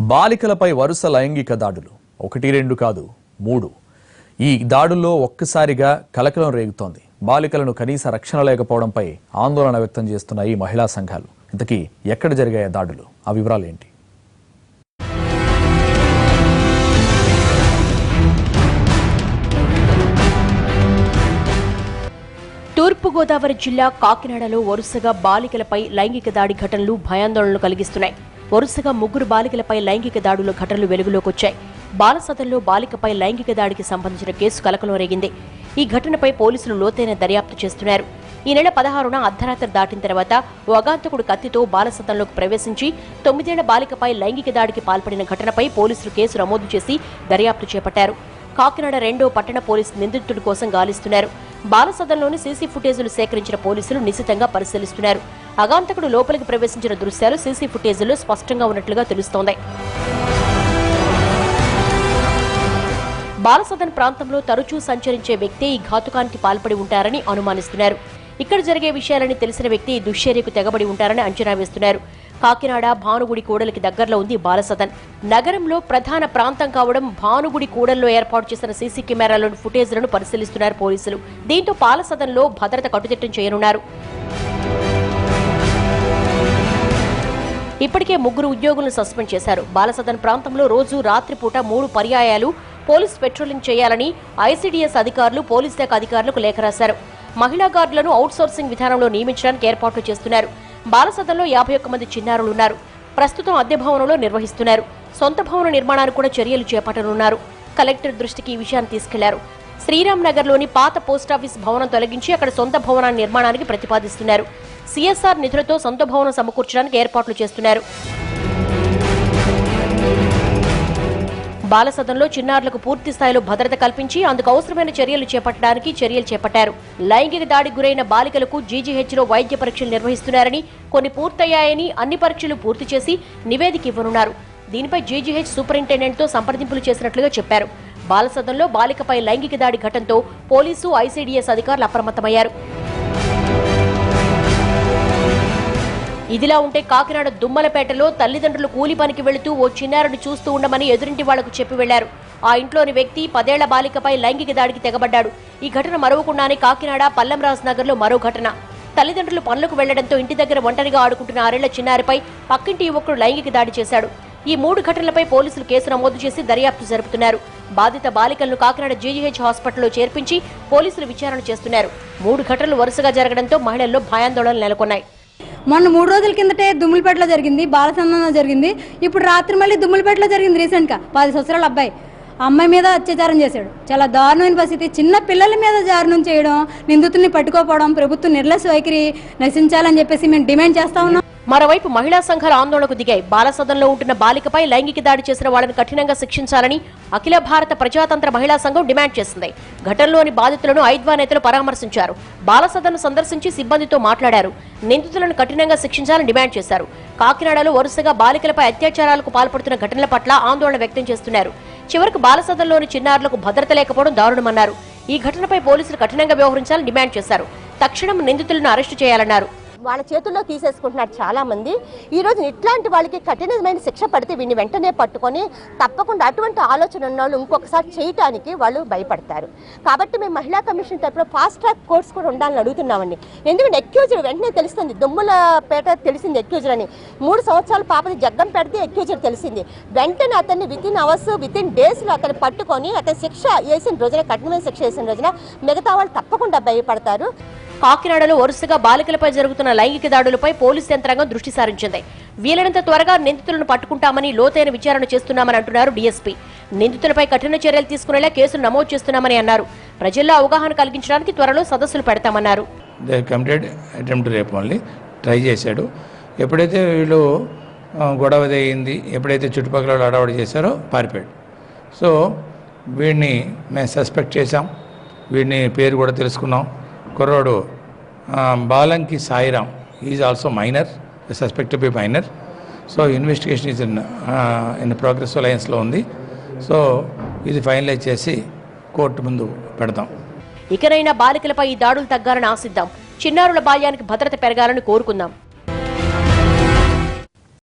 బాలికలపై వరుస లైంగిక దాడులు. ఒకటి రెండు కాదు మూడు. ఈ దాడుల్లో ఒక్కసారిగా కలకలం రేగుతోంది. బాలికలను కనీస రక్షణ లేకపోవడంపై ఆందోళన వ్యక్తం చేస్తున్న ఈ మహిళా సంఘాలు. ఇంతకీ ఎక్కడ జరిగాయి ఆ దాడులు? ఆ వివరాలు ఏంటి? తూర్పుగోదావరి జిల్లా కాకినాడలో వరుసగా బాలికలపై లైంగిక దాడి ఘటనలు భయాందోళనలు కలిగిస్తున్నాయి. వరుసగా ముగ్గురు బాలికలపై లైంగిక దాడుల ఘటనలు వెలుగులోకి వచ్చాయి బాలసదన్లో బాలికపై లైంగిక దాడికి సంబంధించిన కేసు కలకలం రేగింది. ఈ ఘటనపై పోలీసులు లోతైన దర్యాప్తు చేస్తున్నారు. ఈ నెల పదహారున అర్ధరాత్రి దాటిన తర్వాత ఓ అగాంతకుడు కత్తితో బాలసదన్లోకి ప్రవేశించి తొమ్మిదేళ్ళ బాలికపై లైంగిక దాడికి పాల్పడిన ఘటనపై పోలీసులు కేసు నమోదు చేసి దర్యాప్తు చేపట్టారు. కాకినాడ రెండో పట్టణ పోలీసు నిందితుడి కోసం గాలిస్తున్నారు. బాలసదన్లోని సీసీ ఫుటేజీలు సేకరించిన పోలీసులు నిశితంగా పరిశీలిస్తున్నారు. అగాంతకుడు లోపలికి ప్రవేశించిన దృశ్యాలు సీసీ ఫుటేజీలో స్పష్టంగా ఉన్నట్లుగా తెలుస్తోంది. బాలసదన్ ప్రాంతంలో తరచూ సంచరించే వ్యక్తి ఈ ఘాతుకానికి పాల్పడి ఉంటారని అనుమానిస్తున్నారు. ఇక్కడ జరిగే విషయాలని తెలిసిన వ్యక్తి ఈ దుశ్చర్యకు తెగబడి ఉంటారని అంచనా వేస్తున్నారు. కాకినాడ భానుగుడి కూడలికి దగ్గరలో ఉంది బాలసదన్. నగరంలో ప్రధాన ప్రాంతం కావడం భానుగుడి కూడల్లో ఏర్పాటు చేసిన సీసీ కెమెరాలోని ఫుటేజ్లను పరిశీలిస్తున్నారు పోలీసులు. దీంతో బాలసదన్లో భద్రత కట్టుదిట్టం చేయనున్నారు. ఇప్పటికే ముగ్గురు ఉద్యోగులను సస్పెండ్ చేశారు. బాలసదన్ ప్రాంతంలో రోజు రాత్రిపూట మూడు పర్యాయాలు పోలీస్ పెట్రోలింగ్ చేయాలని ఐసీడీఎస్ అధికారులు పోలీస్ శాఖ అధికారులకు లేఖ రాశారు. మహిళా గార్డులను అవుట్సోర్సింగ్ విధానంలో నియమించడానికి ఏర్పాట్లు చేస్తున్నారు. బాలసదన్లో యాభై ఒక్క మంది చిన్నారులు ఉన్నారు ప్రస్తుతం అద్దె భవనంలో నిర్వహిస్తున్నారు. సొంత భవన నిర్మాణానికి కూడా చర్యలు చేపట్టనున్నారు. కలెక్టర్ దృష్టికి ఈ విషయాన్ని తీసుకెళ్ళారు. శ్రీరామ్ నగర్లోని పాత పోస్టాఫీస్ భవనం తొలగించి అక్కడ సొంత భవనాన్ని నిర్మాణానికి ప్రతిపాదిస్తున్నారు. సిఎస్ఆర్ నిధులతో సొంత భవనం సమకూర్చడానికి ఏర్పాట్లు చేస్తున్నారు. బాలసదన్లో చిన్నారులకు పూర్తి స్థాయిలో భద్రత కల్పించి అందుకు అవసరమైన చర్యలు చేపట్టడానికి చర్యలు చేపట్టారు. లైంగిక దాడి గురైన బాలికలకు జీజీహెచ్లో వైద్య పరీక్షలు నిర్వహిస్తున్నారని కొన్ని పూర్తయ్యాయని అన్ని పరీక్షలు పూర్తి చేసి నివేదిక ఇవ్వనున్నారు. దీనిపై జీజీహెచ్ సూపరింటెండెంట్తో సంప్రదింపులు చేసినట్లుగా చెప్పారు. బాలసదన్లో బాలికపై లైంగిక దాడి ఘటనతో పోలీసు ఐసీడీఎస్ అధికారులు అప్రమత్తమయ్యారు. ఇదిలా ఉంటే కాకినాడ దుమ్మలపేటలో తల్లిదండ్రులు కూలి పనికి వెళుతూ ఓ చిన్నారిని చూస్తూ ఉండమని ఎదురింటి వాళ్ళకు చెప్పి వెళ్ళారు. ఆ ఇంట్లోని వ్యక్తి పదేళ్ళ బాలికపై లైంగిక దాడికి తెగబడ్డాడు. ఈ ఘటన మరవకుండానే కాకినాడ పల్లంరాజ్ నగర్లో మరో ఘటన. తల్లిదండ్రులు పనులకు వెళ్ళడంతో ఇంటి దగ్గర ఒంటరిగా ఆడుకుంటున్న ఆరేళ్ళ చిన్నారిపై పక్కింటి యువకుడు లైంగిక దాడి చేశాడు. ఈ మూడు ఘటనలపై పోలీసులు కేసు నమోదు చేసి దర్యాప్తు జరుపుతున్నారు. బాధిత బాలికలను కాకినాడ జీజీహెచ్ హాస్పిటల్లో చేర్పించి పోలీసులు విచారణ చేస్తున్నారు. మూడు ఘటనలు వరుసగా జరగడంతో మహిళల్లో భయాందోళనలు నెలకొన్నాయి. మొన్న మూడు రోజుల కిందటే దుమ్ములపేటలో జరిగింది బాలసందంలో జరిగింది. ఇప్పుడు రాత్రి మళ్ళీ దుమ్ములపేటలో జరిగింది రీసెంట్గా. పది సంవత్సరాల అబ్బాయి. అమ్మాయి మీద అత్యాచారం చేశాడు. చాలా దారుణమైన పరిస్థితి. చిన్న పిల్లల మీద దారుణం చేయడం నిందితుల్ని పట్టుకోపోవడం ప్రభుత్వం నిర్లక్ష్య వైఖరి నశించాలని చెప్పేసి మేము డిమాండ్ చేస్తా ఉన్నాం. మరోవైపు మహిళా సంఘాలు ఆందోళనకు దిగాయి. బాలసదన్లో ఉంటున్న బాలికపై లైంగిక దాడి చేసిన వాళ్ళని కఠినంగా శిక్షించాలని అఖిల భారత ప్రజాతంత్ర మహిళా సంఘం డిమాండ్ చేసింది. ఘటనలోని బాధితులను ఐద్వా నేతలు పరామర్శించారు. బాలసదన్ను సందర్శించి సిబ్బందితో మాట్లాడారు. నిందితులను కఠినంగా శిక్షించాలని డిమాండ్ చేశారు. కాకినాడలో వరుసగా బాలికలపై అత్యాచారాలకు పాల్పడుతున్న ఘటనల పట్ల ఆందోళన వ్యక్తం చేస్తున్నారు. చివరకు బాలసదన్లోని చిన్నారులకు భద్రత లేకపోవడం దారుణమన్నారు. ఈ ఘటనపై పోలీసులు కఠినంగా వ్యవహరించాలని డిమాండ్ చేశారు. తక్షణం నిందితులను అరెస్టు చేయాలన్నారు. వాళ్ళ చేతుల్లో తీసేసుకుంటున్నారు చాలా మంది ఈ ఇట్లాంటి వాళ్ళకి కఠినమైన శిక్ష పడితే వీడిని వెంటనే పట్టుకొని తప్పకుండా అటువంటి ఆలోచన ఉన్న వాళ్ళు ఇంకొకసారి చేయటానికి వాళ్ళు భయపడతారు. కాబట్టి మేము మహిళా కమిషన్ తరఫున ఫాస్ట్ ట్రాక్ కోర్స్ కూడా ఉండాలని అడుగుతున్నామండి. ఎందుకంటే ఎక్యూజర్ వెంటనే తెలుస్తుంది. దుమ్ములపేట తెలిసింది అక్యూజర్ అని. మూడు సంవత్సరాల పాపది జగ్గం పెడితే అక్యూజర్ తెలిసింది. వెంటనే అతన్ని within hours within డేస్లో అతను పట్టుకొని అతని శిక్ష వేసిన రోజున కఠినమైన శిక్ష వేసిన రోజున మిగతా వాళ్ళు తప్పకుండా భయపడతారు. కాకినాడలో వరుసగా బాలికలపై జరుగుతున్న లైంగిక దాడులపై పోలీసు యంత్రాంగం దృష్టి సారించింది. వీలైనంత త్వరగా నిందితులను పట్టుకుంటామని లోతైన విచారణ చేస్తున్నామని అంటున్నారు డీఎస్పీ. నిందితులపై కఠిన చర్యలు తీసుకునేలా కేసులు నమోదు చేస్తున్నామని అన్నారు. ప్రజల్లో అవగాహన కలిగించడానికి త్వరలో సదస్సులు పెడతామన్నారు. రేపు ట్రై చేశాడు. ఎప్పుడైతే వీళ్ళు గొడవ అయింది ఎప్పుడైతే చుట్టుపక్కల వాళ్ళు అడవాడు చేశారో పారిపోయాడు. సో వీడిని మేము సస్పెక్ట్ చేశాం. వీడిని పేరు కూడా తెలుసుకున్నాం. కుర్రోడు Balanki Sairam is also minor suspect be minor so investigation is in in progress అలయన్స్లో ఉంది. సో ఇది ఫైనలైజ్ చేసి కోర్టు ముందు పెడతాం. ఇకనైనా బాలికలపై ఈ దాడులు తగ్గాలని ఆశిద్దాం. చిన్నారుల బాల్యానికి భద్రత పెరగాలని కోరుకుందాం.